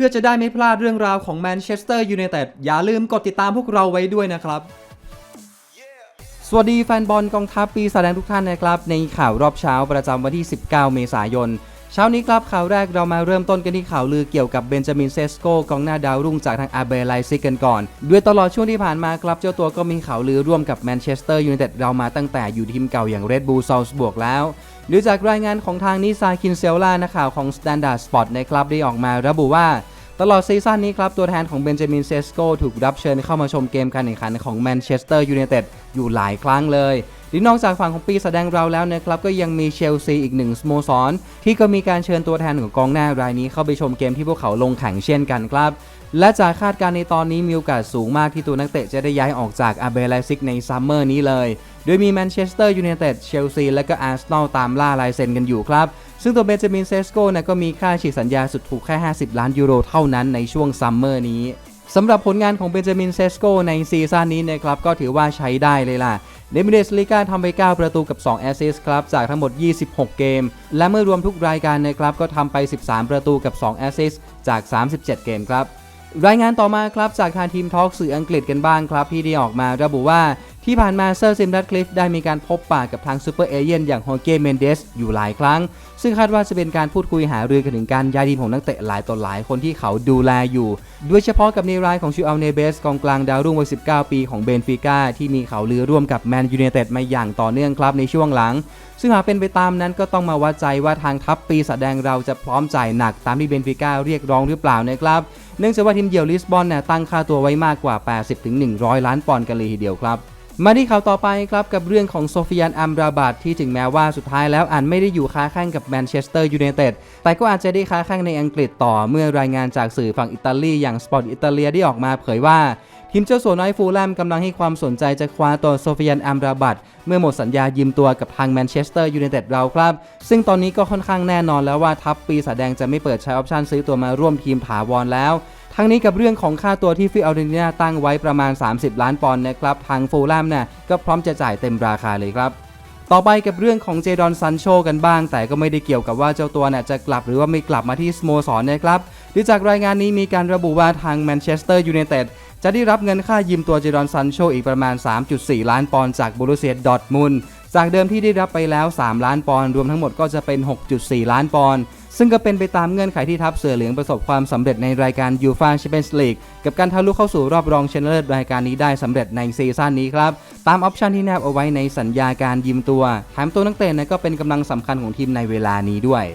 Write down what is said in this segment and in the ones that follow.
พื่อจะได้ไม่พลาดเรื่องราวของแมนเชสเตอร์ยูไนเต็ดอย่าลืมกดติดตามพวกเราไว้ด้วยนะครับ สวัสดีแฟนบอลกองทัพปีแสดงทุกท่านนะครับ ในข่าวรอบเช้าประจำวันที่ 19 เมษายน เช้านี้ครับข่าวแรกเรามาเริ่มต้นกันที่ข่าวลือเกี่ยวกับเบนจามินเซสโกกองหน้าดาวรุ่งจากทางอาเบไลซิกกันก่อนด้วยตลอดช่วงที่ผ่านมาครับเจ้าตัวก็มีข่าวลือร่วมกับแมนเชสเตอร์ยูไนเต็ดเรามาตั้งแต่อยู่ทีมเก่าอย่างเรดบูลซ l ลส์บวกแล้วดยจากรายงานของทางนิซาคินเซลล่านักข่าวของ Standard Sport นะครับได้ออกมาระบุว่าตลอดซีซั่นนี้ครับตัวแทนของเบนจามินเซสโกถูกรับเชิญเข้ามาชมเกมการแข่งขันของแมนเชสเตอร์ยูไนเต็ดอยู่หลายครั้งเลย หรือนอกจากฝั่งของปีแสดงเราแล้วนะครับก็ยังมีเชลซีอีกหนึ่งสโมสรที่ก็มีการเชิญตัวแทนของกองหน้ารายนี้เข้าไปชมเกมที่พวกเขาลงแข่งเช่นกันครับ และจากคาดการณ์ในตอนนี้มีโอกาสสูงมากที่ตัวนักเตะจะได้ย้ายออกจากอาเบลไลซิกในซัมเมอร์นี้เลยโดยมีแมนเชสเตอร์ยูไนเต็ด เชลซี และก็อาร์เซนอลตามล่าลายเซ็นกันอยู่ครับ ซึ่งตัวเบนจามินเซสโกนะก็มีค่าฉีกสัญญาสุดถูกแค่ 50 ล้านยูโรเท่านั้นในช่วงซัมเมอร์นี้ สำหรับผลงานของเบนจามินเซสโกในซีซั่นนี้นะครับ ก็ถือว่าใช้ได้เลยล่ะเดมิเดสลิกาทำไป 9 ประตูกับ 2 แอสซิสต์ครับ จากทั้งหมด 26 เกม และเมื่อรวมทุกรายการนะครับ ก็ทำไป 13 ประตูกับ 2 แอสซิสต์จาก 37 เกมครับ รายงานต่อมาครับ จากทางทีมทอล์กสื่ออังกฤษกันบ้างครับ ที่ได้ออกมาระบุว่า ที่ผ่านมาเซอร์ซิมดัตคลิฟได้มีการพบปะกับทางซูเปอร์เอเย่นอย่างโฮเก้เมนเดสอยู่หลายครั้ง ซึ่งคาดว่าจะเป็นการพูดคุยหารือกันถึงการย้ายทีมของนักเตะหลายต่อหลายคนที่เขาดูแลอยู่โดยเฉพาะกับในรายของชูอัลเนเบสกองกลางดาวรุ่งวัย 19 ปีของเบนฟิก้าที่มีเขาลือร่วมกับแมนยูไนเต็ดมาอย่างต่อเนื่องครับในช่วงหลัง ซึ่งหากเป็นไปตามนั้นก็ต้องมาวัดใจว่าทางทัพปีแสดงเราจะพร้อมจ่ายหนักตามที่เบนฟิก้าเรียกร้องหรือเปล่านะครับเนื่องจากว่าทีมเดี่ยวลิสบอนเนี่ยตั้งค่าตัวไว้มากกว่า 80-100 ล้านปอนด์กันเลยทีเดียวครับ มาที่ข่าวต่อไปครับกับเรื่องของโซฟิยันอัมราบัตที่ถึงแม้ว่าสุดท้ายแล้วอาจไม่ได้อยู่ค้าแข่งกับแมนเชสเตอร์ยูไนเต็ดแต่ก็อาจจะได้ค้าแข่งในอังกฤษต่อเมื่อรายงานจากสื่อฝั่งอิตาลีอย่างสปอร์ตอิตาเลียได้ออกมาเผยว่าทีมเจ้าสัวน้อยฟูลแลมกำลังให้ความสนใจจะคว้าตัวโซฟิยันอัมราบัตเมื่อหมดสัญญายืมตัวกับทางแมนเชสเตอร์ยูไนเต็ดเราครับ ซึ่งตอนนี้ก็ค่อนข้างแน่นอนแล้วว่าทัพปีศาจแดงจะไม่เปิดใช้ออปชันซื้อตัวมาร่วมทีมถาวรแล้ว ทั้งนี้กับเรื่องของค่าตัวที่ฟิอัลเดนีนาตั้งไว้ประมาณ 30 ล้านปอนด์นะครับ ทางฟูลแลมเนี่ยก็พร้อมจะจ่ายเต็มราคาเลยครับ ต่อไปกับเรื่องของเจดอนซันโชกันบ้าง แต่ก็ไม่ได้เกี่ยวกับว่าเจ้าตัวเนี่ยจะกลับหรือว่าไม่กลับมาที่สโมสรนะครับดูจากรายงานนี้มีการระบุว่าทางแมนเชสเตอร์ยูไนเต็ดจะได้รับเงินค่ายืมตัวเจดอนซันโชอีกประมาณ 3.4 ล้านปอนด์จากบูรุเซียดอทมุนจากเดิมที่ได้รับไปแล้ว 3 ล้านปอนด์รวมทั้งหมดก็จะเป็น 6.4 ล้านปอนด์ ซึ่งก็เป็นไปตามเงื่อนไขที่ทัพเสือเหลืองประสบความสำเร็จในรายการยูฟาแชมเปี้ยนส์ลีกกับการทะลุเข้าสู่รอบรองชนะเลิศรายการนี้ได้สำเร็จในซีซั่นนี้ครับ ตามออปชันที่แนบเอาไว้ในสัญญาการยืมตัวแถมตัวนักเตะนะก็เป็นกำลังสำคัญของทีมในเวลานี้ด้วย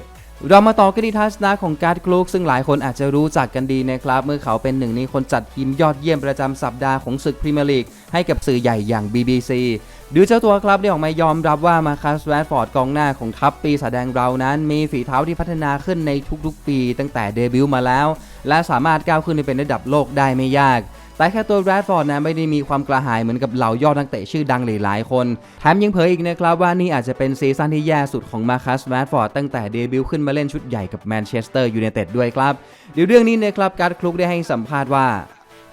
เรามาต่อกันที่ทัศนะของการ์ดคลูกซึ่งหลายคนอาจจะรู้จักกันดีนะครับ เมื่อเขาเป็นหนึ่งในคนจัดทีมยอดเยี่ยมประจำสัปดาห์ของศึกพรีเมียร์ลีกให้กับสื่อใหญ่อย่าง BBC ดูเจ้าตัวครับได้ออกมายอมรับว่ามาคัสแวดฟอร์ดกองหน้าของทัพปีแสดงเรานั้น มีฝีเท้าที่พัฒนาขึ้นในทุกๆ ปี ตั้งแต่เดบิวต์มาแล้ว และสามารถก้าวขึ้นไปเป็นระดับโลกได้ไม่ยากแต่แค่ตัวแรดฟอร์ดนะไม่ได้มีความกระหายเหมือนกับเหล่ายอดนักเตะชื่อดังหลายๆคน แถมยังเผยอีกนะครับว่านี่อาจจะเป็นซีซั่นที่แย่สุดของมาคัสแรดฟอร์ดตั้งแต่เดบิวต์ขึ้นมาเล่นชุดใหญ่กับแมนเชสเตอร์ยูไนเต็ดด้วยครับเดี๋ยวเรื่องนี้นะครับการ์ดคลุกได้ให้สัมภาษณ์ว่า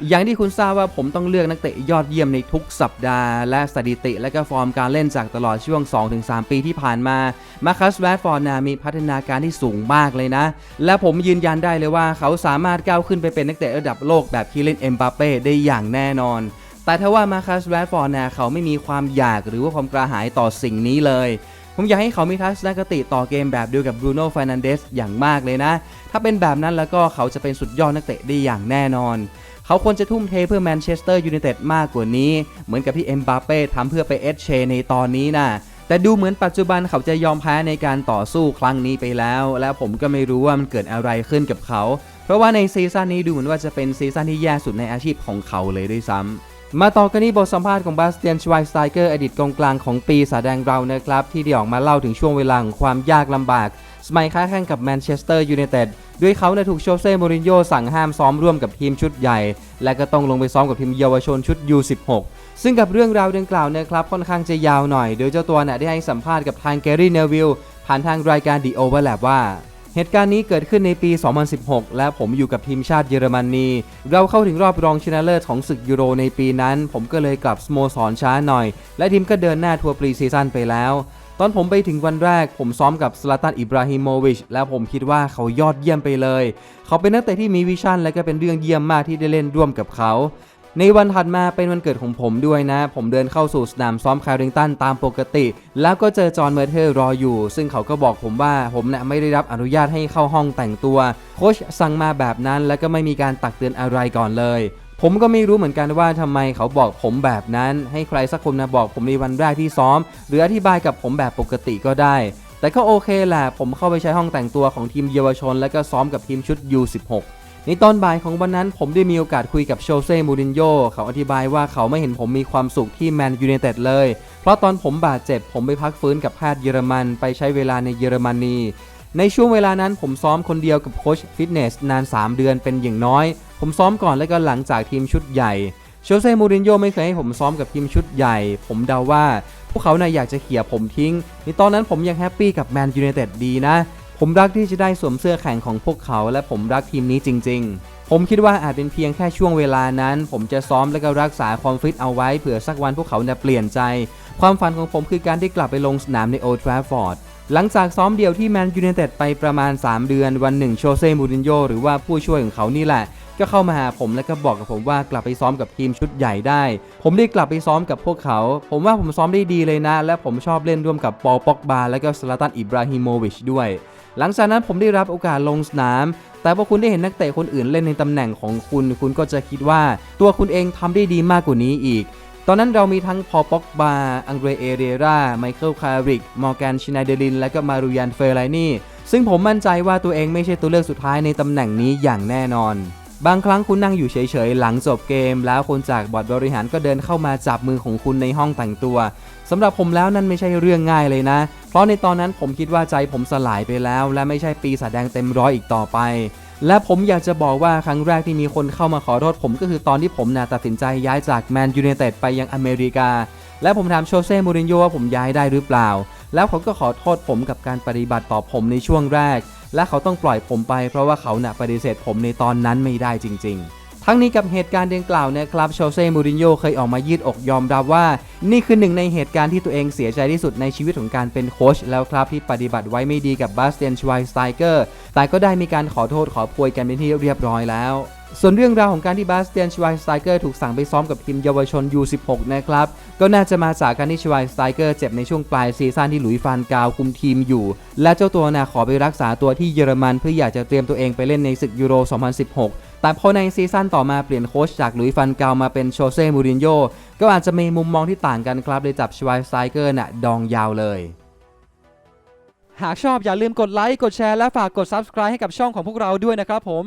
อย่างที่คุณทราบว่าผมต้องเลือกนักเตะยอดเยี่ยมในทุกสัปดาห์ และสถิติและก็ฟอร์มการเล่นจากตลอดช่วง 2-3 ปีที่ผ่านมา มาคัสแวดฟอร์นามีพัฒนาการที่สูงมากเลยนะ และผมยืนยันได้เลยว่าเขาสามารถก้าวขึ้นไปเป็นนักเตะระดับโลกแบบคิเลนเอ็มบาเป้ได้อย่างแน่นอนแต่ถ้าว่ามาคัสแวดฟอร์นาเขาไม่มีความอยากหรือว่าความกระหายต่อสิ่งนี้เลย ผมอยากให้เขามีทัศนคติต่อเกมแบบเดียวกับบรูโน่ฟ r นันเดสอย่างมากเลยนะ ถ้าเป็นแบบนั้นแล้วก็เขาจะเป็นสุดยอดนักเตะได้อย่างแน่นอน เขาควรจะทุ่มเทเพื่อแมนเชสเตอร์ยูไนเต็ดมากกว่านี้ เหมือนกับที่เอ็มบาเป้ทำเพื่อไปเอสเชในตอนนี้นะแต่ดูเหมือนปัจจุบันเขาจะยอมแพ้ในการต่อสู้ครั้งนี้ไปแล้ว และผมก็ไม่รู้ว่ามันเกิดอะไรขึ้นกับเขา เพราะว่าในซีซั่นนี้ดูเหมือนว่าจะเป็นซีซั่นที่แย่สุดในอาชีพของเขาเลยด้วยซ้ำ มาต่อกันที่บทสัมภาษณ์ของบาสเตียนชไวสไตเกอร์อดีตกองกลางของปีสาแดงเรานะครับที่ได้ออกมาเล่าถึงช่วงเวลาของความยากลำบาก สมัยค้าแข่งกับแมนเชสเตอร์ยูไนเต็ดด้วยเขาเนี่ยถูกโชเซ่โมรินโญ่สั่งห้ามซ้อมร่วมกับทีมชุดใหญ่ และก็ต้องลงไปซ้อมกับทีมเยาวชนชุด U16 ซึ่งกับเรื่องราวดังกล่าวเนี่ยครับค่อนข้างจะยาวหน่อย โดยเจ้าตัวเนี่ยได้ให้สัมภาษณ์กับทางแกรี่เนวิลผ่านทางรายการ The Overlap ว่า เหตุการณ์นี้เกิดขึ้นในปี 2016 และผมอยู่กับทีมชาติเยอรมนี เราเข้าถึงรอบรองชนะเลิศของศึกยูโรในปีนั้น ผมก็เลยกลับสโมสรช้าหน่อย และทีมก็เดินหน้าทัวร์ปรีซีซั่นไปแล้ว ตอนผมไปถึงวันแรก ผมซ้อมกับสลาตันอิบราฮิโมวิชแล้วผมคิดว่าเขายอดเยี่ยมไปเลย เขาเป็นนักเตะที่มีวิชั่นและก็เป็นเรื่องเยี่ยมมากที่ได้เล่นร่วมกับเขา ในวันถัดมาเป็นวันเกิดของผมด้วยนะ ผมเดินเข้าสู่สนามซ้อมคาริงตันตามปกติ แล้วก็เจอจอห์นเมอร์เทอร์รออยู่ ซึ่งเขาก็บอกผมว่าผมเนะ่ยไม่ได้รับอนุญาตให้เข้าห้องแต่งตัว โค้ชสั่งมาแบบนั้นแล้วก็ไม่มีการตักเตือนอะไรก่อนเลยผมก็ไม่รู้เหมือนกันว่าทำไมเขาบอกผมแบบนั้น ให้ใครสักคนมาบอกผมในวันแรกที่ซ้อม หรืออธิบายกับผมแบบปกติก็ได้ แต่ก็โอเคแหละผมเข้าไปใช้ห้องแต่งตัวของทีมเยาวชน และก็ซ้อมกับทีมชุด U16 ในตอนบ่ายของวันนั้นผมได้มีโอกาสคุยกับโชเซ่ มูรินโญ่เขาอธิบายว่าเขาไม่เห็นผมมีความสุขที่แมนยูไนเต็ดเลย เพราะตอนผมบาดเจ็บผมไปพักฟื้นกับแพทย์เยอรมัน ไปใช้เวลาในเยอรมนีในช่วงเวลานั้นผมซ้อมคนเดียวกับโค้ชฟิตเนสนาน 3 เดือนเป็นอย่างน้อย ผมซ้อมก่อนและก็หลังจากทีมชุดใหญ่โชเซ่มูรินโญ่ไม่เคยให้ผมซ้อมกับทีมชุดใหญ่ ผมเดาว่า พวกเขาน่ะอยากจะเขี่ยผมทิ้งในตอนนั้นผมยังแฮปปี้กับแมนยูไนเต็ดดีนะ ผมรักที่จะได้สวมเสื้อแข่งของพวกเขา และผมรักทีมนี้จริง ๆ ผมคิดว่าอาจเป็นเพียงแค่ช่วงเวลานั้น ผมจะซ้อมและก็รักษาความฟิตเอาไว้เผื่อสักวันพวกเขาเนี่ยเปลี่ยนใจ ความฝันของผมคือการได้กลับไปลงสนามในโอทราฟฟอร์ดหลังจากซ้อมเดี่ยวที่แมนยูไนเต็ดไปประมาณ 3 เดือนวันหนึ่งโชเซ่มูรินโญ่หรือว่าผู้ช่วยของเขานี่แหละ ก็เข้ามาหาผมแล้วก็บอกกับผมว่ากลับไปซ้อมกับทีมชุดใหญ่ได้ ผมได้กลับไปซ้อมกับพวกเขา ผมว่าผมซ้อมได้ดีเลยนะ และผมชอบเล่นร่วมกับปอลป็อกบาและก็สลาตันอิบราฮิโมวิชด้วย หลังจากนั้นผมได้รับโอกาสลงสนาม แต่พอคุณได้เห็นนักเตะคนอื่นเล่นในตำแหน่งของคุณ คุณก็จะคิดว่าตัวคุณเองทำได้ดีมากกว่านี้อีก ตอนนั้นเรามีทั้งพอป็อกบา อังเดรเอเรรา ไมเคิลคาริก มอร์แกนชินาเดลิน และก็มารูยันเฟรไลนี่ ซึ่งผมมั่นใจว่าตัวเองไม่ใช่ตัวเลือกสุดท้ายในตำแหน่งนี้อย่างแน่นอน บางครั้งคุณนั่งอยู่เฉยๆ หลังจบเกม แล้วคนจากบอร์ดบริหารก็เดินเข้ามาจับมือของคุณในห้องแต่งตัวสำหรับผมแล้วนั่นไม่ใช่เรื่องง่ายเลยนะ เพราะในตอนนั้นผมคิดว่าใจผมสลายไปแล้ว และไม่ใช่ปีศาจแดงเต็มร้อยอีกต่อไป และผมอยากจะบอกว่าครั้งแรกที่มีคนเข้ามาขอโทษผมก็คือตอนที่ผมนะตัดสินใจย้ายจากแมนยูไนเต็ดไปยังอเมริกา และผมถามโชเซ่มูรินโญ่ว่าผมย้ายได้หรือเปล่า แล้วเขาก็ขอโทษผมกับการปฏิบัติต่อผมในช่วงแรก และเขาต้องปล่อยผมไปเพราะว่าเขาน่ะปฏิเสธผมในตอนนั้นไม่ได้จริง ๆ ทั้งนี้กับเหตุการณ์ดังกล่าวเนะครับโชเซ่มูรินโญ่เคยออกมายืดอกยอมรับว่า นี่คือหนึ่งในเหตุการณ์ที่ตัวเองเสียใจที่สุดในชีวิตของการเป็นโค้ชแล้วครับที่ปฏิบัติไว้ไม่ดีกับบาสเตียนชไวสไตเกอร์แต่ก็ได้มีการขอโทษขอโพยกันเป็นที่เรียบร้อยแล้ว ส่วนเรื่องราวของการที่บาสเตียนชวายสไตเกอร์ถูกสั่งไปซ้อมกับทีมเยาวชน U16 นะครับ ก็น่าจะมาจากการที่ชวายสไตเกอร์เจ็บในช่วงปลายซีซั่นที่หลุยฟานกาวคุมทีมอยู่ และเจ้าตัวน่ะขอไปรักษาตัวที่เยอรมันเพื่ออยากจะเตรียมตัวเองไปเล่นในศึกยูโร 2016แต่พอในซีซั่นต่อมาเปลี่ยนโค้ชจากหลุยฟันเกามาเป็นโชเซ่มูรินโญ่ก็อาจจะมีมุมมองที่ต่างกันครับเลยจับชวายสไตเกอร์น่ะดองยาวเลย หากชอบอย่าลืมกดไลค์ กดแชร์ และฝากกด Subscribe ให้กับช่องของพวกเราด้วยนะครับผม